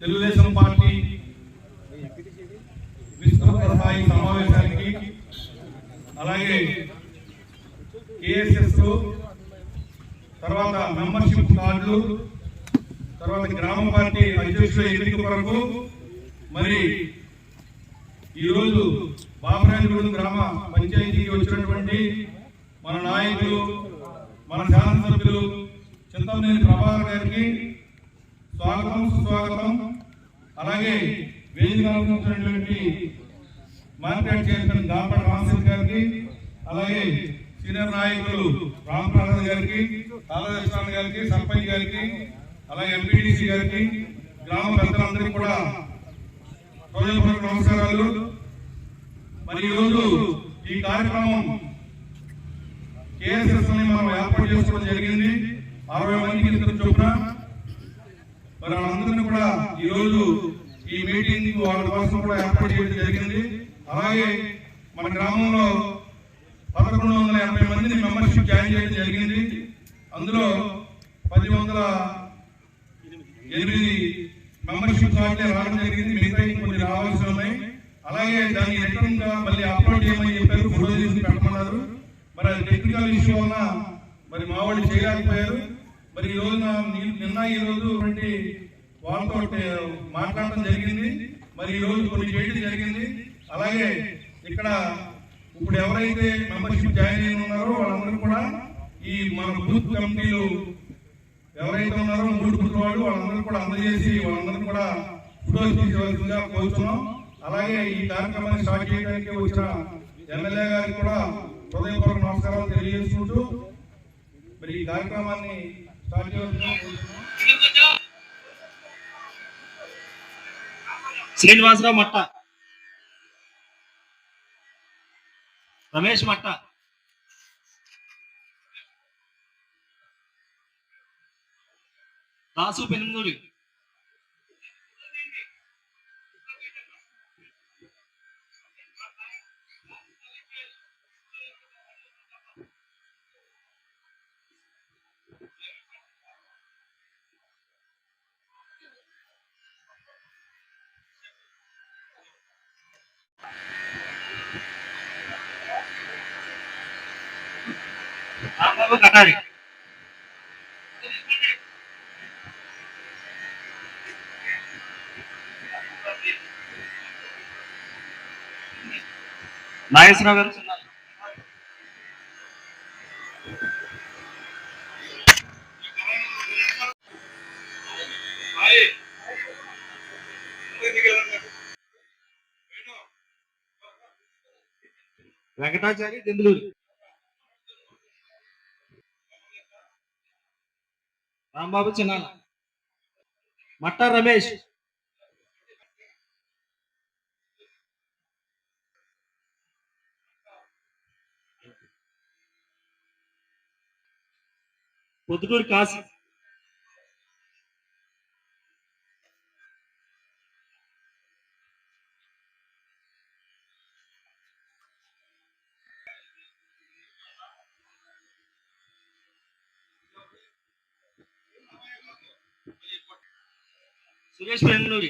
Telugu Desam party విస్తృత స్థాయి సమావేశానికి అలాగే కేఎస్ఎస్ తర్వాత మెంబర్షిప్ కార్డులు తర్వాత గ్రామ పార్టీ అధ్యక్షుల ఎన్నిక కొరకు మరి ఈరోజు బాబరాజగూడెం గ్రామ పంచాయతీకి వచ్చినటువంటి మన నాయకులు మన శాసనసభ్యులు చింతమనేని ప్రభాకర్ గారికి స్వాగతం సుస్వాగతం. అలాగే వేదిక అలంకరించినటువంటి మార్కెట్ చైర్మన్ దాపడ రామశేఖర్ గారికి అలాగే సీనియర్ నాయకులు రామప్రసాద్ గారికి తాళకృష్ణ గారికి సర్పంచ్ గారికి అలాగే ఎంపీటీసీ గారికి గ్రామ పెద్దలందరికీ కూడా హృదయపూర్వక నమస్కారాలు. మరి ఈరోజు ఈ కార్యక్రమం కేఎస్ఎస్ మనం ఏర్పాటు చేసుకోవడం జరిగింది. ఈరోజు ఈ రోజు ఈ మీటింగ్ వాళ్ళ కోసం కూడా ఏర్పాటు చేయడం జరిగింది. అలాగే మన గ్రామంలో పదకొండు వందల ఎనభై మందిని మెంబర్షిప్ జాయిన్ చేయడం జరిగింది. అందులో పది వందల ఎనిమిది మెంబర్షిప్ కార్డులే రావడం జరిగింది. మిగతా కొన్ని రావాల్సి ఉన్నాయి. అలాగే దాన్ని రిటర్న్గా మళ్ళీ అప్లోడ్ చేయమని చెప్పారు. ఫోటో తీసి పెట్టమన్నారు. మరి అది టెక్నికల్ ఇష్యూ వలన మరి మా వాళ్ళు చేయలేకపోయారు. మరి ఈ రోజున నిన్న ఈ రోజు వంటి వాళ్ళతో మాట్లాడటం జరిగింది. మరి ఈ రోజు కొన్ని చేయడం జరిగింది. అలాగే ఇక్కడ ఇప్పుడు ఎవరైతే మెంబర్షిప్ జాయిన్ అయిన ఉన్నారో వాళ్ళందరూ కూడా ఈ మన బూత్ కమిటీలు ఎవరైతే ఉన్నారో మూడు బూత్ వాళ్ళు వాళ్ళందరూ కూడా అందజేసి వాళ్ళందరూ కూడా ఫోటోలు తీసుకోవాల్సిందిగా కోరుతున్నాం అలాగే ఈ కార్యక్రమాన్ని స్టార్ట్ చేయడానికి వచ్చిన ఎమ్మెల్యే గారికి కూడా హృదయపూర్వక నమస్కారాలు తెలియజేసుకుంటూ మరి ఈ కార్యక్రమాన్ని స్టార్ట్ చేయవలసిందిగా కోరుతున్నాం శ్రీనివాసరావు మట్ట. రమేష్ మట్ట. దాసు పెనుమూరి రాంబాబు కట్టాలి నాగేశ్వరరావు గారు. వెంకటాచారి దెందులూరి. రాంబాబు చిన్నాల మట్ట రమేష్ పొద్దుటూరు కాశీ సురేష్ పెన్నూరి